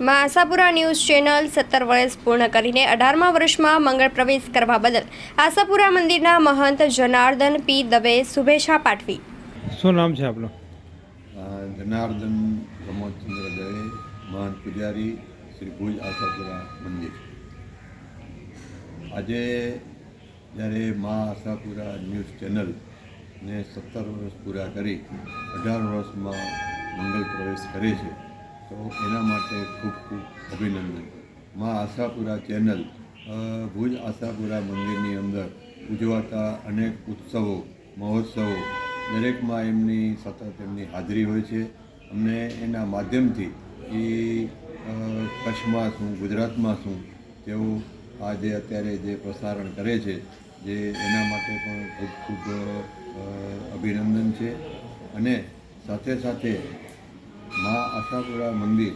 માં Ashapura news channel સત્તર વર્ષ પૂર્ણ કરીને અઢારમા વર્ષમાં મંગળ પ્રવેશ કરવા બદલ આશાપુરા મંદિરના મહંત જનાર્દન પી દવે શુભેચ્છા પાઠવી. શું નામ છે આપનું? જનાર્દન પ્રમોદચંદ્ર દવે મહંત પૂજારી શ્રી ભુજ આશાપુરા મંદિર. આજે જ્યારે મા આશાપુરા ન્યૂઝ ચેનલ ને સત્તર વર્ષ પૂરા કરી અઢાર વર્ષમાં મંગળ પ્રવેશ કરે છે તો એના માટે ખૂબ ખૂબ અભિનંદન. મા આશાપુરા ચેનલ ભુજ આશાપુરા મંદિરની અંદર ઉજવાતા અનેક ઉત્સવો, મહોત્સવો, દરેકમાં એમની સતત એમની હાજરી હોય છે. અમને એના માધ્યમથી એ કચ્છમાં શું, ગુજરાતમાં શું, તેઓ આજે અત્યારે જે પ્રસારણ કરે છે, જે એના માટે પણ ખૂબ ખૂબ અભિનંદન છે. અને સાથે સાથે મા આશાપુરા મંદિર,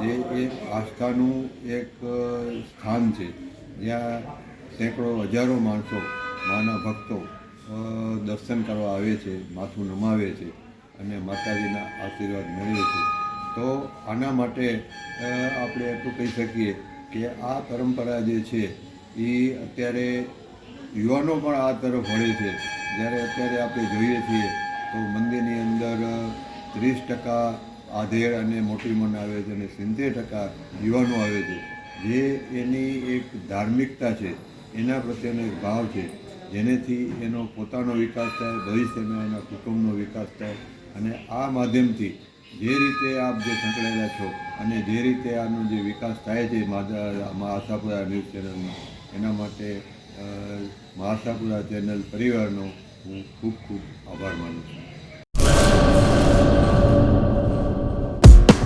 જે એક આસ્થાનું એક સ્થાન છે. જ્યાં સેંકડો હજારો માણસો, માના ભક્તો દર્શન કરવા આવે છે, માથું નમાવે છે અને માતાજીના આશીર્વાદ મેળવે છે. તો આના માટે આપણે એટલું કહી શકીએ કે આ પરંપરા જે છે, એ અત્યારે યુવાનો પણ આ તરફ વળે છે. જ્યારે અત્યારે આપણે જોઈએ છીએ, તો મંદિરની અંદર ત્રીસ ટકા આધેડ અને મોટી મન આવે છે અને સિત્તેર ટકા યુવાનો આવે છે. જે એની એક ધાર્મિકતા છે એના પ્રત્યેનો એક ભાવ છે જેનેથી એનો પોતાનો વિકાસ થાય ભવિષ્યમાં એના કુટુંબનો વિકાસ થાય અને આ માધ્યમથી જે રીતે આપ જે સંકળાયેલા છો અને જે રીતે આનો જે વિકાસ થાય છે આશાપુરા ન્યૂઝ ચેનલનો એના માટે અ, મા આશાપુરા ચેનલ પરિવારનો હું ખૂબ ખૂબ આભાર માનું છું.